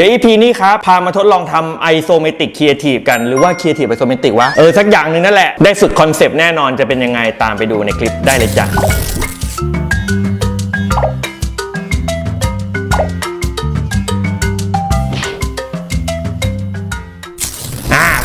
เดี๋ยว EP นี้ครับพามาทดลองทำ isometric creative กันหรือว่า creative isometric วะ เออ สักอย่างหนึ่งนั่นแหละ ได้สุดคอนเซปต์แน่นอนจะเป็นยังไงตามไปดูในคลิปได้เลยจ้ะ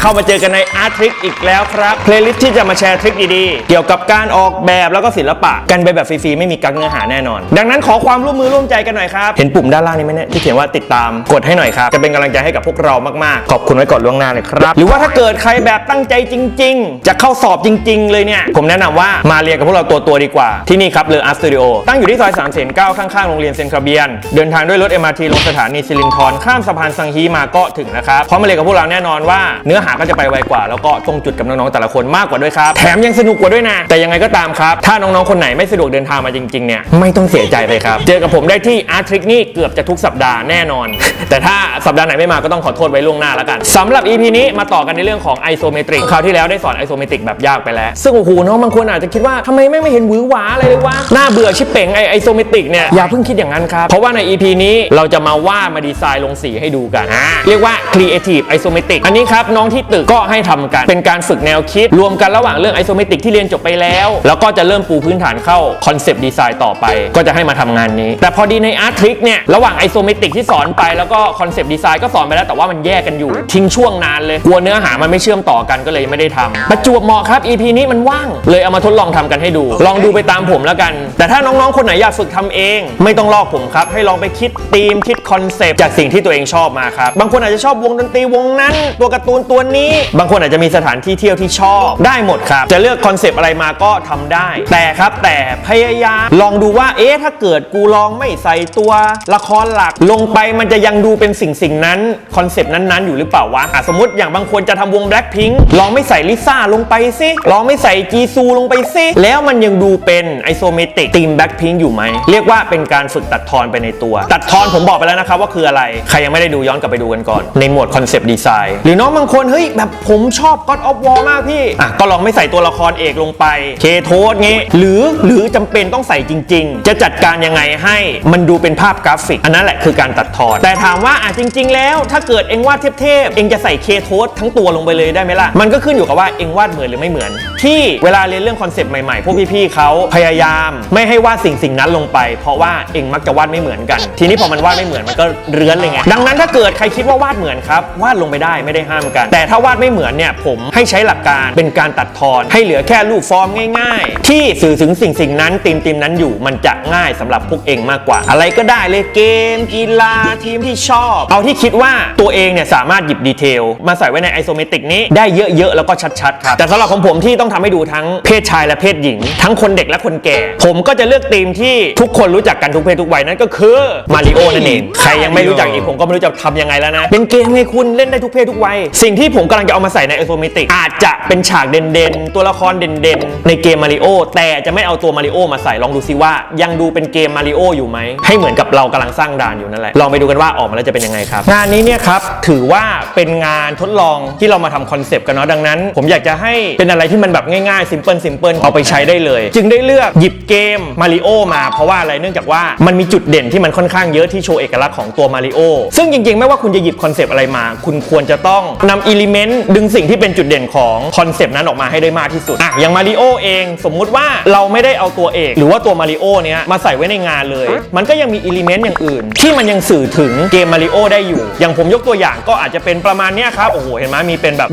เข้ามาเจอกันใน Art Trick อีกแล้วครับเพลย์ลิสต์ที่จะมาแชร์ทริคดีๆ เกี่ยวกับการออกแบบแล้วก็ศิลปะกันไปแบบฟรีๆ ไม่มีกักเนื้อหาแน่นอน ดังนั้นขอความร่วมมือร่วมใจกันหน่อยครับ เห็นปุ่มด้านล่างนี้ไหมเนี่ยที่เขียนว่าติดตามกดให้หน่อยครับ จะเป็นกำลังใจให้กับพวกเรามากๆ ขอบคุณไว้ก่อนล่วงหน้าเลยครับ หรือว่าถ้าเกิดใครแบบตั้งใจจริง ๆ จะเข้าสอบจริง ๆ เลยเนี่ยผมแนะนำว่ามาเรียนกับพวกเราตัวตัวๆดีกว่าที่นี่ครับเลออาร์ตสตูดิโอตั้งอยู่ที่ซอย3ามเสนเก้าข้างๆโรงเรียนเซนคาเบียน เดินทางด้วยรถ MRT ลงสถานีสิรินธรข้ามสะพานสังฮีมาก็ถึงนะครับพร้อมมาเรียนกับพวกเราแน่นอนว่าเนื้อหาก็จะไปไวกว่า แล้วก็ตรงจุดกับน้องๆแต่ละคนมากกว่าด้วยครับ แถมยังสนุกกว่าด้วยนะ แต่ยังไงก็ตามครับ ถ้าน้องๆคนไหนไม่สะดวกเดินทางมาจริงๆเนี่ยไม่ต้องเสียใจเลยครับ เจอกับผมได้ที่อาร์ทริกนี่เกือบจะทุกสัปดาห์แน่นอน แต่ถ้าสัปดาห์ไหนไม่มาก็ต้องขอโทษไว้ล่วงหน้าแล้วกันสำหรับ EP นี้มาต่อกันในเรื่องของไอโซเมตริกคราวที่แล้วได้สอนไอโซเมตริกแบบยากไปแล้ว ซึ่งโอ้โหน้องบางคนอาจจะคิดว่าทำไมไม่ไม่เห็นหวือหวาอะไรเลยวะน่าเบื่อชิบเป่งไอไอโซเมตริกเนี่ยอย่าเพิ่งคิดอย่างนั้นครับเพราะว่าใน EP นี้เราจะมาวามาดีไซน์ลงสีให้ดูกันเรียกว่า Creative Isometric อันนี้ครับน้องที่ตึกก็ให้ทำกัน เป็นการฝึกแนวคิด รวมกันระหว่างเรื่องไอโซเมตริกที่เรียนจบไปแล้ว แล้วก็จะเริ่มปูพื้นฐานเข้าคอนเซปต์ดีไซน์ต่อไป ก็จะให้มาทำงานนี้ แต่พอดีในอาร์ตทริกเนี่ยระหว่างไอโซเมตริกที่สอนไปแล้วก็คอนเซปต์ดีไซน์ก็สอนไปแล้วแต่ว่ามันแยกกันอยู่ ทิ้งช่วงนานเลยกลัวเนื้อหามันไม่เชื่อมต่อกันก็เลยไม่ได้ทำประจวบเหมาะครับ EP นี้มันว่างเลยเอามาทดลองทำกันให้ดู ลองดูไปตามผมแล้วกัน แต่ถ้าน้องๆคนไหนอยากฝึกทำเอง ไม่ต้องลอกผมครับ ให้ลองไปคิดธีมคิดคอนเซปต์จากสิ่งที่ตัวเองชอบมาครับบางคนอาจจะชอบวงดนตรีวงนั้น ตัวการ์ตูนตัวนี้ บางคนอาจจะมีสถานที่เที่ยวที่ชอบได้หมดครับ จะเลือกคอนเซปต์อะไรมาก็ทำได้ แต่ครับแต่พยายามลองดูว่าเอ๊ะถ้าเกิดกูลองไม่ใส่ตัวละครหลัก ลงไปมันจะยังดูเป็นสิ่งสิ่งนั้นคอนเซปต์นั้นๆ อยู่หรือเปล่าวะอะสมมติอย่างบางคนจะทำวง Blackpink ลองไม่ใส่ลิซ่าลงไปสิลองไม่ใส่จีซูลงไปสิแล้วมันยังดูเป็นไอโซเมติกทีม Blackpink อยู่ไหมเรียกว่าเป็นการฝึกตัดทอนไปในตัว ตัดทอนผมบอกไปแล้วนะครับว่าคืออะไร ใครยังไม่ได้ดูย้อนกลับไปดูกันก่อน ในหมวดคอนเซปต์ดีไซน์หรือน้องบางคนเฮ้ยแบบผมชอบ God of War มากพี่อะก็ลองไม่ใส่ตัวละครเอกลงไป เคโทสงี้ หรือหรือจำเป็นต้องใส่จริง ๆ จะจัดการยังไงให้มันดูเป็นภาพกราฟิก อันนั้นแหละคือการตัดทอน แต่ถามว่าอะจริง ๆ แล้ว ถ้าเกิดเองวาดเทพๆเองจะใส่เคโทสทั้งตัวลงไปเลยได้ไหมล่ะ มันก็ขึ้นอยู่กับว่าเองวาดเหมือนหรือไม่เหมือน ที่เวลาเรียนเรื่องคอนเซปต์ใหม่ๆพวกพี่ๆเขาพยายามไม่ให้วาดสิ่งสิ่งนั้นลงไป เพราะว่าเองมักจะวาดไม่เหมือนกัน ทีนี้พอมันวาดไม่เหมือนมันก็เรื้อนเลยไงดังนั้นถ้าเกิดใครคิดว่าวาดเหมือนครับวาดลงไปได้ไม่ได้ห้ามกันแต่ถ้าวาดไม่เหมือนเนี่ยผมให้ใช้หลักการเป็นการตัดทอน ให้เหลือแค่รูปฟอร์มง่าย ๆ ที่สื่อถึงสิ่งสิ่งนั้นตีมตีมนั้นอยู่มันจะง่ายสำหรับพวกเองมากกว่า อะไรก็ได้เลยเกม กีฬาทีมที่ชอบ เอาที่คิดว่าตัวเองเนี่ยสามารถหยิบดีเทล มาใส่ไว้ในไอโซเมตริกนี้ได้เยอะๆ แล้วก็ชัดๆครับแต่สำหรับของผมที่ต้องทำให้ดูทั้งเพศชายและเพศหญิง ทั้งคนเด็กและคนแก่ ผมก็จะเลือกธีมที่ทุกคนรู้จักกันทุกเพศทุกวัยนั่นก็คือมาริโอนั่นเองใครยังไม่รู้จักอีกผมก็ไม่รู้จะทำยังไงแล้วนะเป็นเกมไงคุณเล่นได้ทุกเพศทุกวัยสิ่งที่ผมกำลังจะเอามาใส่ในไอโซเมติกอาจจะเป็นฉากเด่นๆ ตัวละครเด่นๆ ในเกมมาริโอแต่จะไม่เอาตัวมาริโอมาใส่ลองดูซิว่า ยังดูเป็นเกมมาริโออยู่ไหม ให้เหมือนกับเรากำลังสร้างด่านอยู่นั่นแหละ ลองไปดูกันว่าออกมาแล้วจะเป็นยังไงครับ งานนี้เนี่ยครับถือว่าเป็นงานทดลองที่เรามาทำคอนเซปต์กันเนาะดังนั้น ผมอยากจะให้เป็นอะไรที่มันแบบง่ายๆซิมเพิลซิมเพิลเอาไปใช้ได้เลย จึงได้เลือกหยิบเกมมาริโอมาเพราะว่าอะไรเนื่องจากว่ามันมีจุดเด่นที่มันค่อนข้างเยอะที่โชว์เอกลักษณ์ของตัวมาริโอซึ่งจริงๆ ไม่ว่าคุณจะหยิบคอนเซปต์อะไรมา คุณควรจะต้องนำอิเลเมนต์ดึงสิ่งที่เป็นจุดเด่นของคอนเซปต์นั้นออกมาให้ได้มากที่สุดอะอย่างมาริโอเองสมมุติว่าเราไม่ได้เอาตัวเอก หรือว่าตัวมาริโอเนี้ยมาใส่ไว้ในงานเลย มันก็ยังมีอิเลเมนต์อย่างอื่น ที่มันยังสื่อถึงเกมมาริโอได้อยู่ อย่างผมยกตัวอย่างก็อาจจะเป็นประมาณเนี้ยครับโอ้โหเห็นไหมมีเป็นแบบ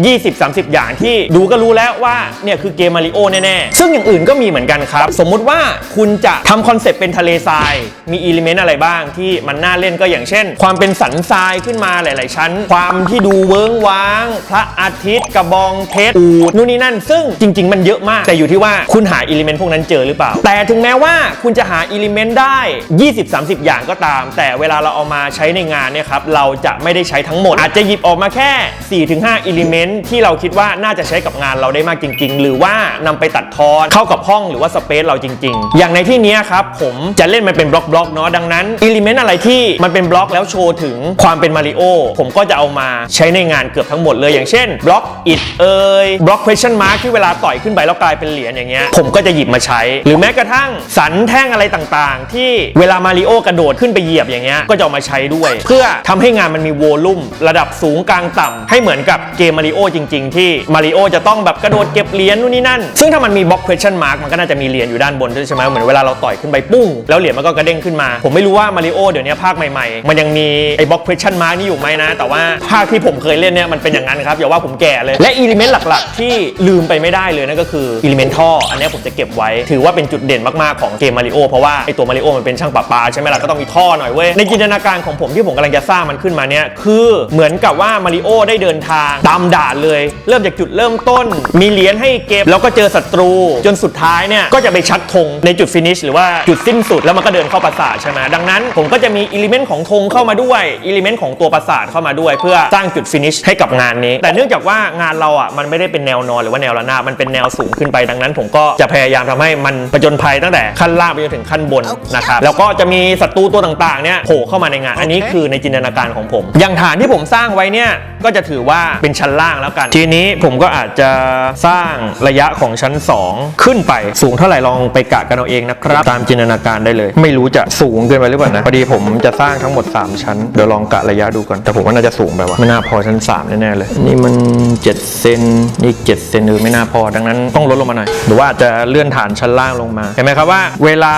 20-30 อย่างที่ดูก็รู้แล้วว่าเนี่ยคือเกมมาริโอแน่ๆซึ่งอย่างอื่นก็มีเหมือนกันครับ สมมุติว่าคุณจะทำคอนเซปต์เป็นทะเลทราย มีอิเลเมนต์อะไรบ้างที่มันน่าเล่นก็อย่างเช่น ความเป็นสันทรายขึ้นมาหลาย ๆ ชั้น ความที่ดูเวิ้งว้างพระอาทิตย์กระบองเพชรอูดนู่นนี่นั่น ซึ่งจริง ๆ มันเยอะมาก แต่อยู่ที่ว่าคุณหาอิเลเมนต์พวกนั้นเจอหรือเปล่า แต่ถึงแม้ว่าคุณจะหาอิเลเมนต์ได้ 20-30 อย่างก็ตาม แต่เวลาเราเอามาใช้ในงานเนี่ยครับเราจะไม่ได้ใช้ทั้งหมด อาจจะหยิบออกมาแค่ 4-5อิเลเมนต์ที่เราคิดว่าน่าจะใช้กับงานเราได้มากจริง ๆ หรือว่านำไปตัดทอนเข้ากับห้องหรือว่าสเปซเราจริง ๆ อย่างในที่เนี้ยครับผมจะเล่นมันเป็นบล็อกบล็อกๆเนาะดังนั้นอิเลเมนต์อะไรที่มันเป็นบล็อกแล้วโชว์ถึงความเป็นมาริโอผมก็จะเอามาใช้ในงานเกือบทั้งหมดเลยอย่างเช่นบล็อกอิดเอยบล็อก question mark ที่เวลาต่อยขึ้นไปแล้วกลายเป็นเหรียญอย่างเงี้ยผมก็จะหยิบมาใช้ หรือแม้กระทั่งสันแท่งอะไรต่างๆ ที่เวลามาริโอกระโดดขึ้นไปเหยียบอย่างเงี้ยก็จะเอามาใช้ด้วย เพื่อทำให้งานมันมีโวลุ่มระดับสูงกลางต่ำให้เหมือนกับเกมมาริโอจริง ๆ ที่มาริโอจะต้องแบบกระโดดเก็บเหรียญนู่นนี่นั่น ซึ่งถ้ามันมีบล็อก question mark มันก็น่าจะมีเหรียญอยู่ด้านบนด้วยใช่ไหมเหมือนเวลาเราต่อยขึ้นไปปุ้งแล้วเหรียญมันก็กระเด้งขึ้นมา ผมไม่รู้ว่ามาริโอเดี๋ยวนี้ภาคใหม่ๆ มันยังมีไอ้บล็อก question mark นี่อยู่ไหมนะ แต่ว่าภาคที่ผมเคยเล่นเนี่ยมันเป็นอย่างนั้นครับอย่าว่าผมแก่เลย และอิเลเมนต์หลักๆ ที่ลืมไปไม่ได้เลยนั่นก็คืออิเลเมนต์ท่ออันนี้ผมจะเก็บไว้ ถือว่าเป็นจุดเด่นมากๆของเกมมาริโอเพราะว่าไอตัวมาริโอมันเป็นช่างประปาใช่ไหมล่ะก็ต้องมีท่อหน่อยเว้ยในจินตนาการของผมที่ผมกำลังจะสร้างมันขึ้นมาเนี่ยคือเหมือนกับว่ามาริโอได้เดินทางตามด่านเลย เริ่มจากจุดเริ่มต้น มีเหรียญให้เก็บแล้วก็เจอศัตรู จนสุดท้ายเนี่ยก็จะไปชักธงในจุดฟินิชหรือว่าจุดสิ้นสุดแล้วมันก็เดินเข้าปราสาทใช่ไหมดังนั้นผมก็จะมีอิเลเมนต์ของธงเข้ามาด้วยอิเลเมนต์ของตัวปราสาทเข้ามาด้วย เพื่อสร้างจุดฟินิชให้กับงานนี้แต่เนื่องจากว่างานเราอะมันไม่ได้เป็นแนวนอนหรือว่าแนวระนาบมันเป็นแนวสูงขึ้นไปดังนั้น ผมก็จะพยายามทำให้มันประจนภัยตั้งแต่ขั้นล่างไปจนถึงขั้นบนนะครับแล้วก็จะมีศัตรูตัวต่างๆเนี่ยโผล่เข้ามาในงาน อันนี้คือในจินตนาการของผม อย่างฐานที่ผมสร้างไว้เนี่ยก็จะถือว่าเป็นชั้นล่างแล้วกัน ทีนี้ผมก็อาจจะสร้างระยะของชั้น 2 ขึ้นไปสูงเท่าไหร่ลองไปกะกันเอาเองนะครับตามจินตนาการได้เลย ไม่รู้จะสูงเกินไปหรือเปล่านะพอดีผมจะสร้างทั้งหมด 3 ชั้นเดี๋ยวลองกะระยะดูก่อนแต่ผมว่าน่าจะสูงไปว่ะไม่น่าพอชั้น3แน่ๆเลยนี่มัน 7 เซนนี่7เซนเออไม่น่าพอ ดังนั้นต้องลดลงมาหน่อย หรือว่าอาจจะเลื่อนฐานชั้นล่างลงมา เห็นไหมครับว่า เวลา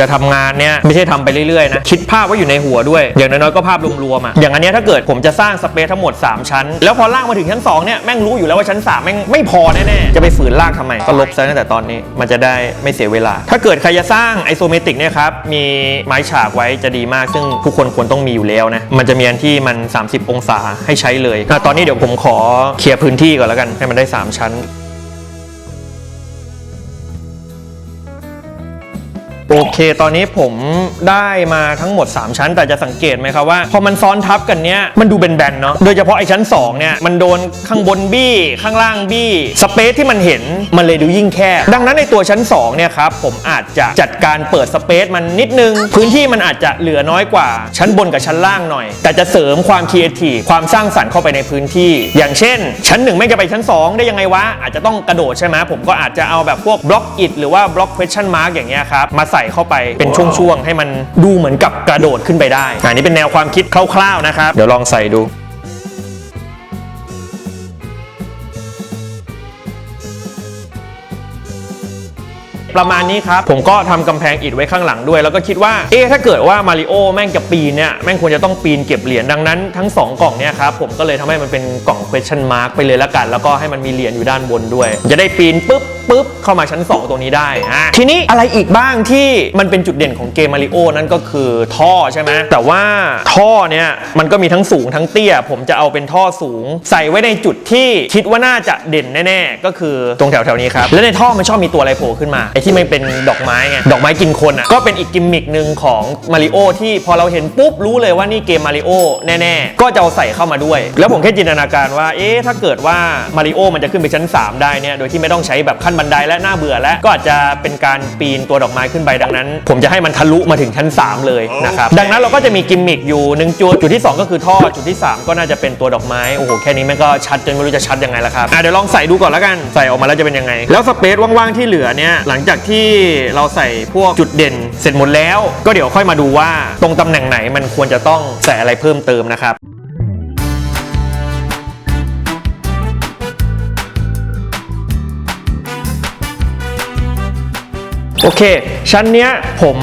จะทำงานเนี่ยไม่ใช่ทำไปเรื่อยๆนะ คิดภาพว่าอยู่ในหัวด้วย อย่างน้อยๆก็ภาพรวมๆอะ อย่างอันเนี้ยถ้าเกิดผมจะสร้างสเปซทั้งหมด 3 ชั้น แล้วพอล่างมาถึงชั้น2เนี่ยแม่งรู้อยู่แล้วว่าชั้น3แม่งไม่พอแน่ๆ จะไปฝืนลากทำไม ก็ลบซะตั้งแต่ตอนนี้ มันจะได้ไม่เสียเวลา ถ้าเกิดใครจะสร้างไอโซเมตริกเนี่ยครับ มีไม้ฉากไว้จะดีมาก ซึ่งทุกคนควรต้องมีอยู่แล้วนะ มันจะมีอันที่มัน 30 องศาให้ใช้เลยตอนนี้เดี๋ยวผมขอเคลียร์พื้นที่ก่อนแล้วกันให้มันได้ 3 ชั้น โอเค ตอนนี้ผมได้มาทั้งหมด 3 ชั้น แต่จะสังเกตไหมครับว่า พอมันซ้อนทับกันเนี้ยมันดูเป็นแบนๆเนาะ โดยเฉพาะไอ้ชั้น 2 เนี่ย มันโดนข้างบนบี้ ข้างล่างบี้ สเปซที่มันเห็นมันเลยดูยิ่งแคบ ดังนั้นในตัวชั้น 2 เนี่ยครับ ผมอาจจะจัดการเปิดสเปซมันนิดนึง พื้นที่มันอาจจะเหลือน้อยกว่า ชั้นบนกับชั้นล่างหน่อย แต่จะเสริมความครีเอทีความสร้างสรรค์เข้าไปในพื้นที่ อย่างเช่น ชั้นหนึ่งไม่จะไปชั้น 2 ได้ยังไงวะอาจจะต้องกระโดดใช่ไหมผมก็อาจจะเอาแบบพวกบล็อกอิดหรือว่าบล็อก question mark อย่างเงี้ยครับมาใส่เข้าไปเป็นช่วงๆให้มันดูเหมือนกับกระโดดขึ้นไปได้อันนี้เป็นแนวความคิดคร่าวๆนะครับเดี๋ยวลองใส่ดู ประมาณนี้ครับ ผมก็ทำกำแพงอิฐไว้ข้างหลังด้วย แล้วก็คิดว่า เอ๊ะถ้าเกิดว่ามาริโอแม่งจะปีนเนี่ย แม่งควรจะต้องปีนเก็บเหรียญ ดังนั้นทั้ง 2 กล่องเนี่ยครับ ผมก็เลยทำให้มันเป็นกล่อง question mark ไปเลยละกัน แล้วก็ให้มันมีเหรียญอยู่ด้านบนด้วย จะได้ปีนปุ๊บปุ๊บเข้ามาชั้น 2 ตรงนี้ได้อะทีนี้อะไรอีกบ้างที่มันเป็นจุดเด่นของเกมมาริโอนั่นก็คือท่อใช่ไหมแต่ว่าท่อเนี่ยมันก็มีทั้งสูงทั้งเตี้ย ผมจะเอาเป็นท่อสูง ใส่ไว้ในจุดที่คิดว่าน่าจะเด่นแน่ ๆ ก็คือตรงแถวๆนี้ครับ และในท่อมันชอบมีตัวอะไรโผล่ขึ้นมาไอ้ที่มันเป็นดอกไม้ไงดอกไม้กินคนอะก็เป็นอีกกิมมิกหนึ่งของมาริโอที่พอเราเห็นปุ๊บรู้เลยว่านี่เกมมาริโอแน่ๆ ก็จะเอาใส่เข้ามาด้วย แล้วผมแค่จินตนาการว่าเอ๊ะถ้าเกิดว่ามาริโอมันจะขึ้นไปชั้น 3 ได้เนี่ยโดยที่ไม่ต้องใช้แบบขั้นบันไดและน่าเบื่อและก็อาจจะเป็นการปีนตัวดอกไม้ขึ้นไปดังนั้น ผมจะให้มันทะลุมาถึงชั้น 3 เลยนะครับดังนั้นเราก็จะมีกิมมิกอยู่หนึ่งจุดจุดที่ 2 ก็คือท่อจุดที่ 3 ก็น่าจะเป็นตัวดอกไม้โอ้โหแค่นี้แม่งก็ชัดจนไม่รู้จะชัดยังไงแล้วครับอะเดี๋ยวลองใส่ดูก่อนแล้วกันใส่ออกมาแล้วจะเป็นยังไง แล้วสเปซว่างๆที่เหลือเนี่ยหลังจากที่เราใส่พวกจุดเด่นเสร็จหมดแล้ว ก็เดี๋ยวค่อยมาดูว่าตรงตำแหน่งไหนมันควรจะต้องใส่อะไรเพิ่มเติมนะครับโอเค ชั้นเนี้ยผม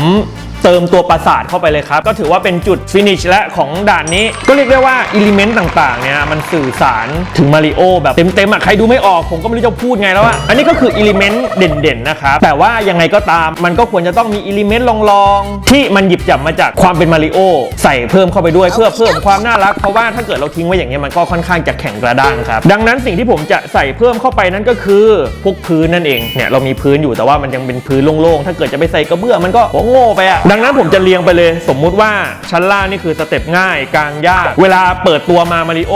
เติมตัวปราสาทเข้าไปเลยครับ ก็ถือว่าเป็นจุดฟินิชและของด่านนี้ ก็เรียกได้ว่าอิเลเมนต์ต่างๆเนี่ยมันสื่อสารถึงมาริโอแบบเต็มๆอะใครดูไม่ออกผมก็ไม่รู้จะพูดไงแล้วอะอันนี้ก็คืออิเลเมนต์เด่นๆนะครับแต่ว่ายังไงก็ตามมันก็ควรจะต้องมีอิเลเมนต์ลองๆ ที่มันหยิบจับมาจากความเป็นมาริโอใส่เพิ่มเข้าไปด้วยเพื่อเพิ่มความน่ารักเพราะว่าถ้าเกิดเราทิ้งไว้อย่างนี้ยมันก็ค่อนข้างจะแข็งกระด้างครับดังนั้นสิ่งที่ผมจะใส่เพิ่มเข้าไปนั่นก็คือพวกพื้นนั่นเองเนี่ยเรามีพื้นอยู่แต่ว่ามันยังเป็นพื้นโล่งๆถ้าเกิดจะไปใส่กระเบื้องมันก็โง่ไปอะดังนั้นผมจะเรียงไปเลย สมมุติว่าชั้นล่างนี่คือสเต็ปง่ายกลางยากเวลาเปิดตัวมามาริโอ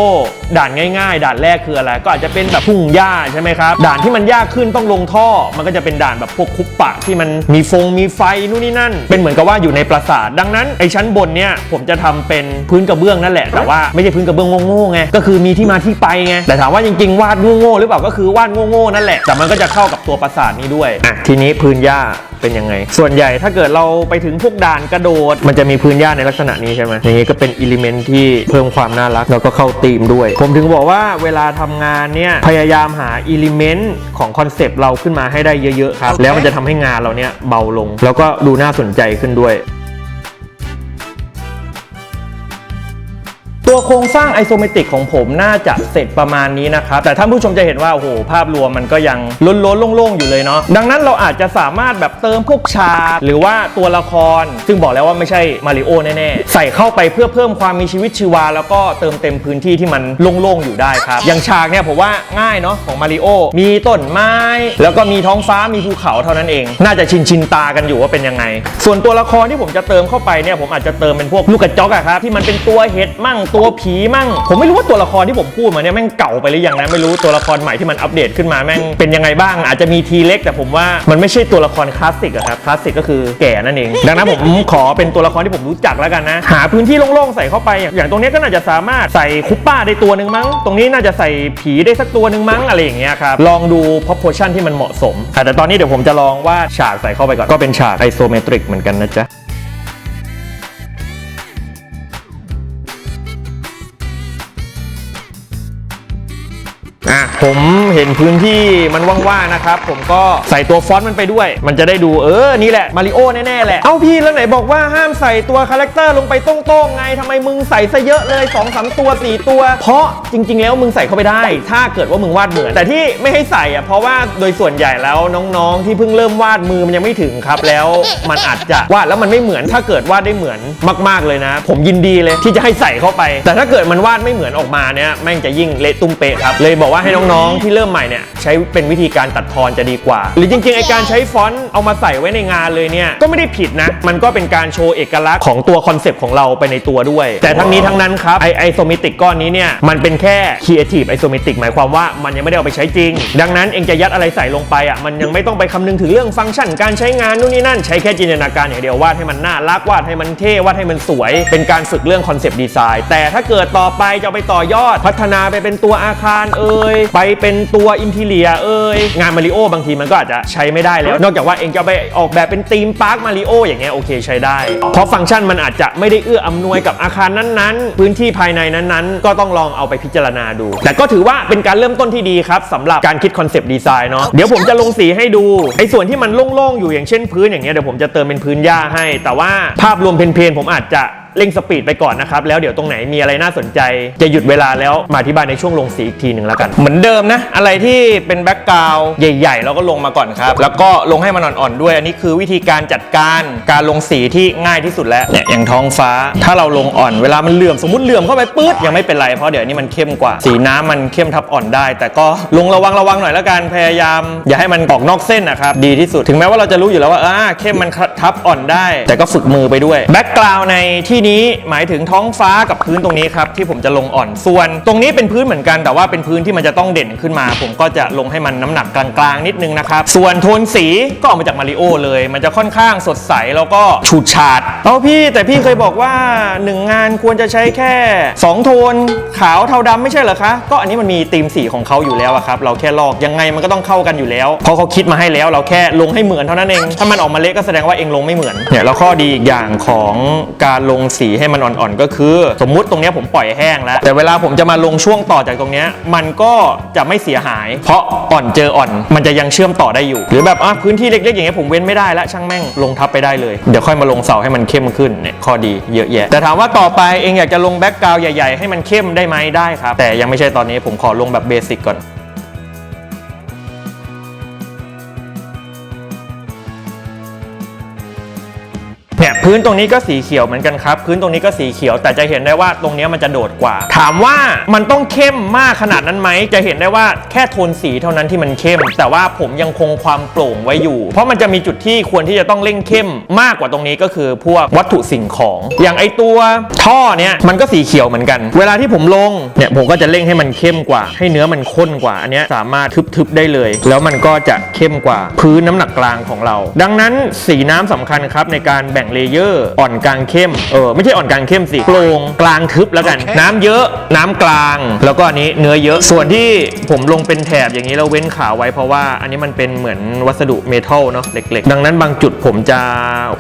ด่านง่าย ๆ ด่านแรกคืออะไร ก็อาจจะเป็นแบบทุ่งหญ้าใช่ไหมครับ ด่านที่มันยากขึ้นต้องลงท่อ มันก็จะเป็นด่านแบบพวกคุปปะที่มันมีฟงมีไฟนู่นนี่นั่น เป็นเหมือนกับว่าอยู่ในปราสาทดังนั้นไอ้ชั้นบนเนี่ยผมจะทำเป็นพื้นกระเบื้องนั่นแหละ แต่ว่าไม่ใช่พื้นกระเบื้องโง่ๆไงก็คือมีที่มาที่ไปไงแต่ถามว่าจริงๆวาดโง่ๆหรือเปล่าก็คือวาดโง่ๆนั่นแหละแต่มันก็จะเข้ากับตัวปราสาทนี้ด้วยอะทีนี้พื้นหญ้าเป็นยังไง ส่วนใหญ่ถ้าเกิดเราไปถึงพวกด่านกระโดด มันจะมีพื้นหญ้าในลักษณะนี้ใช่ไหมอย่างนี้ก็เป็นอิเลเมนที่เพิ่มความน่ารักแล้วก็เข้าธีมด้วย ผมถึงบอกว่าเวลาทำงานเนี่ยพยายามหาอิเลเมนต์ของคอนเซปต์เราขึ้นมาให้ได้เยอะๆครับ แล้วมันจะทำให้งานเราเนี่ยเบาลง แล้วก็ดูน่าสนใจขึ้นด้วย ตัวโครงสร้างไอโซเมตริกของผมน่าจะเสร็จประมาณนี้นะครับ แต่ท่านผู้ชมจะเห็นว่า โอ้โห ภาพรวมมันก็ยังล้นๆโล่งๆ อยู่เลยเนาะดังนั้นเราอาจจะสามารถแบบเติมพวกฉากหรือว่าตัวละคร ซึ่งบอกแล้วว่าไม่ใช่มาริโอแน่ๆ ใส่เข้าไปเพื่อเพิ่มความมีชีวิตชีวา แล้วก็เติมเต็มพื้นที่ที่มันโล่งๆ อยู่ได้ครับ อย่างฉากเนี่ยผมว่าง่ายเนาะของมาริโอมีต้นไม้ แล้วก็มีท้องฟ้ามีภูเขาเท่านั้นเอง น่าจะชินชินตากันอยู่ว่าเป็นยังไง ส่วนตัวละครที่ผมจะเติมเข้าไปเนี่ยผมอาจจะเติมเป็นพวกลูกกระจอกอะครับที่มันเป็นตัวเห็ดมั่งตัวผีมั่ง ผมไม่รู้ว่าตัวละครที่ผมพูดมาเนี่ยแม่งเก่าไปหรือยังนะไม่รู้ตัวละครใหม่ที่มันอัปเดตขึ้นมาแม่งเป็นยังไงบ้าง อาจจะมีทีเล็กแต่ผมว่ามันไม่ใช่ตัวละครคลาสสิกอะครับคลาสสิกก็คือแก่นั่นเองดังนั้นผมขอเป็นตัวละครที่ผมรู้จักแล้วกันนะหาพื้นที่โล่งๆใส่เข้าไป อย่างตรงนี้ก็น่าจะสามารถใส่คุปป้าได้ตัวหนึ่งมั้ง ตรงนี้น่าจะใส่ผีได้สักตัวหนึ่งมั้งอะไรอย่างเงี้ยครับลองดู proportion ที่มันเหมาะสมแต่ตอนนี้เดี๋ยวผมจะลองว่าฉากใส่เข้าไปก่อนก็เป็นฉากไอโซเมตริกเหมือนกันนะจ๊ะ ผมเห็นพื้นที่มันว่างๆนะครับ ผมก็ใส่ตัวฟอนต์มันไปด้วย มันจะได้ดูเออ นี่แหละมาริโอแน่ๆแหละ เอ้าพี่แล้วไหนบอกว่าห้ามใส่ตัวคาแรคเตอร์ลงไปต้งๆไงทำไมมึงใส่ซะเยอะเลย2อสตัว 4 ตัว เพราะจริง ๆ แล้วมึงใส่เข้าไปได้ ถ้าเกิดว่ามึงวาดเหมือน แต่ที่ไม่ให้ใส่อะเพราะว่าโดยส่วนใหญ่แล้วน้องๆ ที่เพิ่งเริ่มวาดมือมันยังไม่ถึงครับ แล้วมันอาจจะวาดแล้วมันไม่เหมือนถ้าเกิดวาดได้เหมือนมาก ๆเลยนะ ผมยินดีเลยที่จะให้ใส่เข้าไป แต่ถ้าเกิดมันวาดไม่เหมือนออกมาเนี่ยแม่งจะยิ่งเละตุ้มเปะครับเลยบอกว่าให้น้องๆที่เริ่มใหม่เนี่ยใช้เป็นวิธีการตัดทอนจะดีกว่า หรือจริงๆไอการใช้ฟอนต์เอามาใส่ไว้ในงานเลยเนี่ยก็ไม่ได้ผิดนะ มันก็เป็นการโชว์เอกลักษณ์ของตัวคอนเซปต์ของเราไปในตัวด้วย แต่ทั้งนี้ทั้งนั้นครับไอไอโซมิติกก้อนนี้เนี่ยมันเป็นแค่ครีเอทีฟไอโซมิติกหมายความว่ามันยังไม่ได้เอาไปใช้จริง ดังนั้นเองจะยัดอะไรใส่ลงไปอะมันยังไม่ต้องไปคำนึงถึงเรื่องฟังก์ชันการใช้งานนู่นนี่นั่น ใช้แค่จินตนาการอย่างเดียววาดให้มันน่ารักวาดให้มันเท่วาดให้มันสวย เป็นการฝึกเรื่องคอนเซปต์ดีไซน์แต่ถ้าเกิดต่อไปจะไปต่อยอดพัฒนาไปเป็นตัวอาคารเอ่ยไปเป็นตัวอินทีเลียเอ่ยงานมาริโอบางทีมันก็อาจจะใช้ไม่ได้แล้ว นอกจากว่าเองจะไปออกแบบเป็นธีมพาร์คมาริโออย่างเงี้ยโอเคใช้ได้ เพราะฟังก์ชันมันอาจจะไม่ได้เอื้ออำนวยกับอาคารนั้นๆ พื้นที่ภายในนั้นๆ ก็ต้องลองเอาไปพิจารณาดู แต่ก็ถือว่าเป็นการเริ่มต้นที่ดีครับสำหรับการคิดคอนเซปต์ดีไซน์เนาะเดี๋ยวผมจะลงสีให้ดูไอ้ส่วนที่มันโล่งๆอยู่อย่างเช่นพื้นอย่างเงี้ยเดี๋ยวผมจะเติมเป็นพื้นหญ้าให้ แต่ว่าภาพรวมเพนๆผมอาจจะ เร่งสปีดไปก่อนนะครับ แล้วเดี๋ยวตรงไหนมีอะไรน่าสนใจ จะหยุดเวลาแล้วมาอธิบายในช่วงลงสีอีกทีหนึ่งแล้วกัน เหมือนเดิมนะ อะไรที่เป็นแบ็กกราวด์ใหญ่ ๆ เราก็ลงมาก่อนครับ แล้วก็ลงให้มันอ่อนๆด้วย อันนี้คือวิธีการจัดการการลงสีที่ง่ายที่สุดแล้วเนี่ยอย่างท้องฟ้า ถ้าเราลงอ่อนเวลามันเหลื่อมสมมติเหลื่อมเข้าไปปื๊ดยังไม่เป็นไรเพราะเดี๋ยวนี้มันเข้มกว่า สีน้ำมันเข้มทับอ่อนได้ แต่ก็ลงระวังระวังหน่อยแล้วกันพยายาม อย่าให้มันออกนอกเส้นนะครับดีที่สุดถึงแม้ว่าเราจะรู้อยู่แล้วว่าอ่าเข้มมันทับอ่อนได้ แต่ก็ฝึกมือไปด้วยแบ็กกราวในที่นี้หมายถึงท้องฟ้ากับพื้นตรงนี้ครับที่ผมจะลงอ่อนส่วน ตรงนี้เป็นพื้นเหมือนกัน แต่ว่าเป็นพื้นที่มันจะต้องเด่นขึ้นมา ผมก็จะลงให้มันน้ำหนักกลางๆนิดนึงนะครับส่วนโทนสีก็ออกมาจากมาริโอเลย มันจะค่อนข้างสดใสแล้วก็ฉูดฉาดเอาพี่แต่พี่เคยบอกว่าหนึ่งงานควรจะใช้แค่สองโทน ขาวเทาดำไม่ใช่เหรอคะก็อันนี้มันมีธีมสีของเขาอยู่แล้วครับเราแค่ลอกยังไงมันก็ต้องเข้ากันอยู่แล้วเพราะเขาคิดมาให้แล้วเราแค่ลงให้เหมือนเท่านั้นเองถ้ามันออกมาเละก็แสดงว่าเองลงไม่เหมือนเนี่ยแล้วข้อดีอีกอย่างของการลงสีให้มันอ่อนๆ ก็คือ สมมุติตรงเนี้ยผมปล่อยแห้งแล้ว แต่เวลาผมจะมาลงช่วงต่อจากตรงเนี้ยมันก็จะไม่เสียหาย เพราะอ่อนเจออ่อน มันจะยังเชื่อมต่อได้อยู่ หรือแบบอะพื้นที่เล็กๆอย่างเงี้ยผมเว้นไม่ได้ละช่างแม่งลงทับไปได้เลย เดี๋ยวค่อยมาลงเสาให้มันเข้มขึ้นเนี่ยข้อดีเยอะแยะ แต่ถามว่าต่อไปเองอยากจะลงแบ็กกราวใหญ่ ๆ ให้มันเข้มได้ไหมได้ครับแต่ยังไม่ใช่ตอนนี้ผมขอลงแบบเบสิกก่อน เนี่ยพื้นตรงนี้ก็สีเขียวเหมือนกันครับ พื้นตรงนี้ก็สีเขียวแต่จะเห็นได้ว่าตรงนี้มันจะโดดกว่า ถามว่ามันต้องเข้มมากขนาดนั้นไหมจะเห็นได้ว่าแค่โทนสีเท่านั้นที่มันเข้ม แต่ว่าผมยังคงความโปร่งไว้อยู่ เพราะมันจะมีจุดที่ควรที่จะต้องเร่งเข้มมากกว่าตรงนี้ก็คือพวกวัตถุสิ่งของ อย่างไอตัวท่อเนี้ยมันก็สีเขียวเหมือนกัน เวลาที่ผมลงเนี่ยผมก็จะเร่งให้มันเข้มกว่า ให้เนื้อมันข้นกว่า อันนี้สามารถทึบๆได้เลย แล้วมันก็จะเข้มกว่า พื้นน้ำหนักกลางของเรา ดังนั้นสีน้ำสำคัญครับในการแบ่งเลเยอร์ อ่อนกลางเข้ม เออ ไม่ใช่อ่อนกลางเข้มสิ โปร่งกลางทึบแล้วกันน้ำเยอะ น้ำกลาง แล้วก็อันนี้เนื้อเยอะ ส่วนที่ผมลงเป็นแถบอย่างนี้แล้วเว้นขาวไว้เพราะว่าอันนี้มันเป็นเหมือนวัสดุเมทัลเนาะเหล็กๆ ดังนั้นบางจุดผมจะ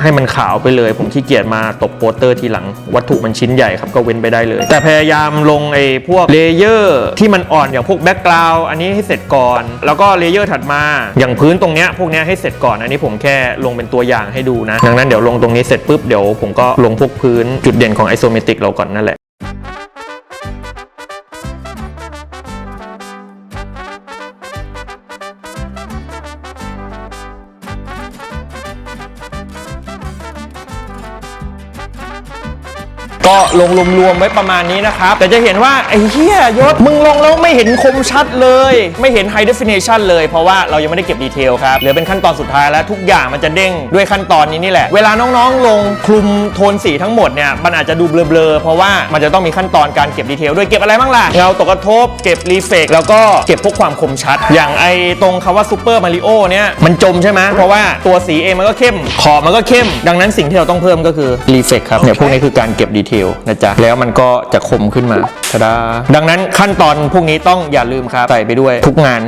ให้มันขาวไปเลย ผมขี้เกียจมาตบโปสเตอร์ทีหลัง วัตถุมันชิ้นใหญ่ครับก็เว้นไปได้เลย แต่พยายามลงไอ้พวกเลเยอร์ที่มันอ่อนอย่างพวกแบ็กกราวอันนี้ให้เสร็จก่อน แล้วก็เลเยอร์ถัดมาอย่างพื้นตรงเนี้ยพวกเนี้ยให้เสร็จก่อนอันนี้ผมแค่ลงเป็นตัวอย่างให้ดูนะดังนั้นเดี๋ยวลงตรงนี้เสร็จปุ๊บเดี๋ยวผมก็ลงพวกพื้นจุดเด่นของไอโซเมติกเราก่อนนั่นแหละ ลงรวมๆไว้ประมาณนี้นะครับ แต่จะเห็นว่า ไอ้เหี้ยยศ มึงลงแล้วไม่เห็นคมชัดเลย ไม่เห็น High Definition เลย เพราะว่าเรายังไม่ได้เก็บดีเทลครับ เหลือเป็นขั้นตอนสุดท้ายแล้ว ทุกอย่างมันจะเด้งด้วยขั้นตอนนี้นี่แหละ เวลาน้องๆ ลงคลุมโทนสีทั้งหมดเนี่ย มันอาจจะดูเบลอๆ เพราะว่ามันจะต้องมีขั้นตอนการเก็บดีเทลด้วยเก็บอะไรบ้างล่ะ เงาตกกระทบ เก็บรีเฟกแล้วก็เก็บพวกความคมชัด อย่างไอตรงคำว่าซูเปอร์มาริโอเนี่ยมันจมใช่ไหมเพราะว่าตัวสีเองมันก็เข้ม ขอบมันก็เข้ม ดังนั้นสิ่งที่เราต้องเพิ่มก็คือรีเฟกครับเนี่ยพวกนี้คือการเก็บดีเทลนะจ๊ะ แล้วมันก็จะคมขึ้นมาทะดาดังนั้นขั้นตอนพวกนี้ต้องอย่าลืมครับใส่ไปด้วยทุกงาน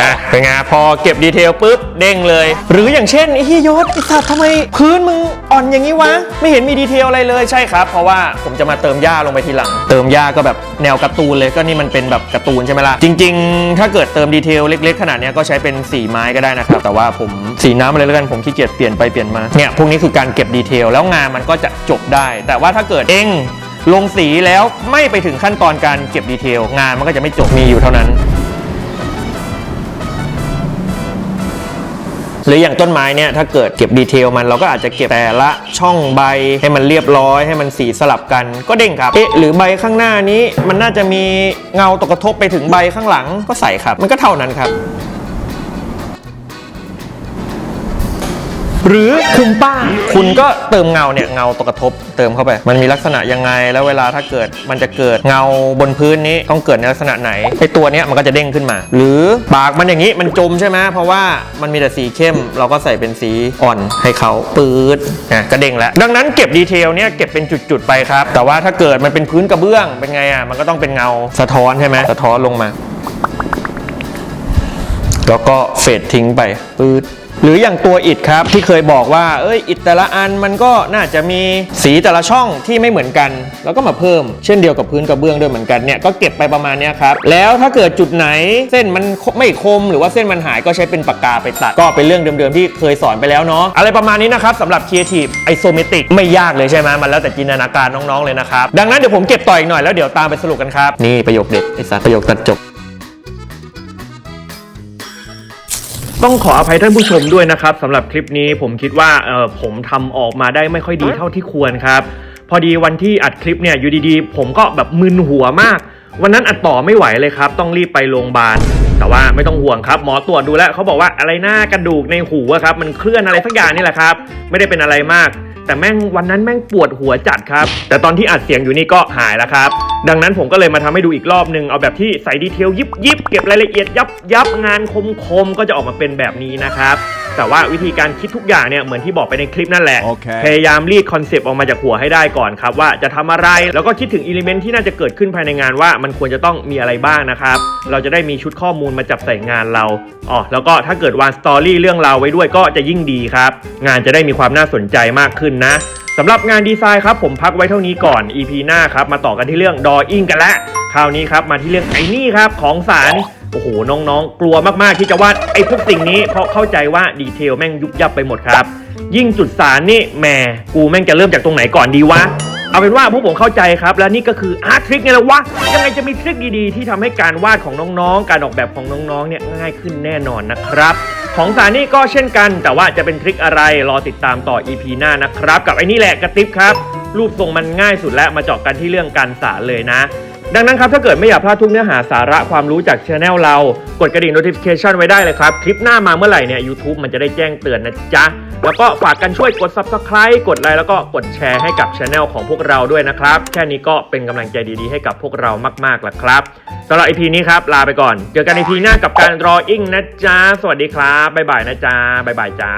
ฮะเป็นไงพอเก็บดีเทลปุ๊บเด้งเลย หรืออย่างเช่นไอ้เฮียยศไอ้สัตว์ทำไมพื้นมึงอ่อนอย่างนี้วะ ไม่เห็นมีดีเทลอะไรเลยใช่ครับ เพราะว่าผมจะมาเติมหญ้าลงไปทีหลัง เติมหญ้าก็แบบแนวการ์ตูนเลยก็นี่มันเป็นแบบการ์ตูนใช่ไหมล่ะ จริง ๆ ถ้าเกิดเติมดีเทลเล็ก ๆ ขนาดเนี้ยก็ใช้เป็นสีไม้ก็ได้นะครับ แต่ว่าผมสีน้ำอะไรแล้วกันผมขี้เกียจเปลี่ยนไปเปลี่ยนมาเนี่ยพวกนี้คือการเก็บดีเทลแล้วงานมันก็จะจบได้ แต่ว่าถ้าเกิดเองลงสีแล้วไม่ไปถึงขั้นตอนการเก็บดีเทลงานมันก็จะไม่จบมีอยู่เท่านั้น หรืออย่างต้นไม้เนี่ยถ้าเกิดเก็บดีเทลมันเราก็อาจจะเก็บแต่ละช่องใบให้มันเรียบร้อย ให้มันสีสลับกันก็เด้งครับเอ๊ะหรือใบข้างหน้านี้มันน่าจะมีเงาตกกระทบไปถึงใบข้างหลังก็ใส่ครับ มันก็เท่านั้นครับ หรือคุมป้า คุณก็เติมเงาเนี่ยเงาตกกระทบ เติมเข้าไป มันมีลักษณะยังไงแล้วเวลาถ้าเกิดมันจะเกิดเงาบนพื้นนี้ต้องเกิดในลักษณะไหนไอตัวเนี้ยมันก็จะเด้งขึ้นมา หรือปากมันอย่างนี้มันจมใช่ไหมเพราะว่ามันมีแต่สีเข้ม เราก็ใส่เป็นสีอ่อนให้เขาปื๊ดนะก็เด้งแล้วดังนั้นเก็บดีเทลเนี่ยเก็บเป็นจุดๆไปครับ แต่ว่าถ้าเกิดมันเป็นพื้นกระเบื้องเป็นไงอะมันก็ต้องเป็นเงาสะท้อนใช่ไหมสะท้อนลงมา แล้วก็เฟดทิ้งไปปื๊ด หรืออย่างตัวอิฐครับที่เคยบอกว่าเอ้ยอิฐแต่ละอันมันก็น่าจะมีสีแต่ละช่องที่ไม่เหมือนกัน แล้วก็มาเพิ่ม เช่นเดียวกับพื้นกระเบื้องด้วยเหมือนกันเนี่ยก็เก็บไปประมาณนี้ครับแล้วถ้าเกิดจุดไหนเส้นมันไม่คม หรือว่าเส้นมันหายก็ใช้เป็นปากกาไปตัด ก็เป็นเรื่องเดิมๆที่เคยสอนไปแล้วเนาะอะไรประมาณนี้นะครับสำหรับ Creative Isometric ไม่ยากเลยใช่ไหมมันแล้วแต่จินตนาการน้องๆเลยนะครับดังนั้นเดี๋ยวผมเก็บต่ออีกหน่อยแล้วเดี๋ยวตามไปสรุปกันครับนี่ประโยคเด็ดไอ้สัสประโยคตัดจบ ต้องขออภัยท่านผู้ชมด้วยนะครับสำหรับคลิปนี้ผมคิดว่าเออผมทำออกมาได้ไม่ค่อยดีเท่าที่ควรครับ พอดีวันที่อัดคลิปเนี่ยอยู่ดีๆ ผมก็แบบมึนหัวมาก วันนั้นอัดต่อไม่ไหวเลยครับ ต้องรีบไปโรงพยาบาลแต่ว่าไม่ต้องห่วงครับ หมอตรวจดูแล้วเขาบอกว่าอะไรหน้ากระดูกในหูอะครับ มันเคลื่อนอะไรสักอย่างนี่แหละครับ ไม่ได้เป็นอะไรมาก แต่แม่งวันนั้นแม่งปวดหัวจัดครับ แต่ตอนที่อัดเสียงอยู่นี่ก็หายแล้วครับ ดังนั้นผมก็เลยมาทำให้ดูอีกรอบหนึ่งเอาแบบที่ใส่ดีเทลยิบยิบเก็บรายละเอียดยับยับงานคมคมก็จะออกมาเป็นแบบนี้นะครับ แต่ว่าวิธีการคิดทุกอย่างเนี่ยเหมือนที่บอกไปในคลิปนั่นแหละโอเคพยายามรีดคอนเซปต์ออกมาจากหัวให้ได้ก่อนครับว่าจะทำอะไรแล้วก็คิดถึงอิเลเมนต์ที่น่าจะเกิดขึ้นภายในงานว่ามันควรจะต้องมีอะไรบ้างนะครับ เราจะได้มีชุดข้อมูลมาจับใส่งานเราอ๋อแล้วก็ถ้าเกิดวางสตอรี่เรื่องราวไว้ด้วยก็จะยิ่งดีครับ งานจะได้มีความน่าสนใจมากขึ้นนะสำหรับงานดีไซน์ครับผมพักไว้เท่านี้ก่อน EP หน้าครับมาต่อกันที่เรื่องดออิงกันละคราวนี้ครับมาที่เรื่องไอ้นี่ครับของสาร โอ้โห น้องๆ กลัวมากๆที่จะวาดไอ้พวกสิ่งนี้ เพราะเข้าใจว่าดีเทลแม่งยุบยับไปหมดครับ ยิ่งจุดสารนี่แหมกูแม่งจะเริ่มจากตรงไหนก่อนดีวะ เอาเป็นว่าพวกผมเข้าใจครับ และนี่ก็คืออาร์ตทริคไงละวะ ยังไงจะมีทริคดีๆ ที่ทำให้การวาดของน้องๆ การออกแบบของน้องๆ เนี่ยง่ายขึ้นแน่นอนนะครับของสานี่ก็เช่นกัน แต่ว่าจะเป็นทริคอะไรรอติดตามต่อ EP หน้านะครับ กับไอ้นี่แหละกระติบครับ รูปทรงมันง่ายสุดและมาเจาะกันที่เรื่องการสารเลยนะ ดังนั้นครับถ้าเกิดไม่อยากพลาดทุกเนื้อหาสาระความรู้จากช anel เรา กดกระดิ่ง notification ไว้ได้เลยครับ คลิปหน้ามาเมื่อไหร่เนี่ย YouTube มันจะได้แจ้งเตือนนะจ๊ะ แล้วก็ฝากกันช่วยกด subscribe กดไลค์แล้วก็กดแชร์ให้กับช anel ของพวกเราด้วยนะครับ แค่นี้ก็เป็นกำลังใจดีๆ ให้กับพวกเรามากๆแล้วครับสำหรับ EP นี้ครับลาไปก่อน เจอกัน EP หน้ากับการ drawing นะจ๊ะสวัสดีครับบ๊ายบายนะจ๊ะบ๊ายบายจ้า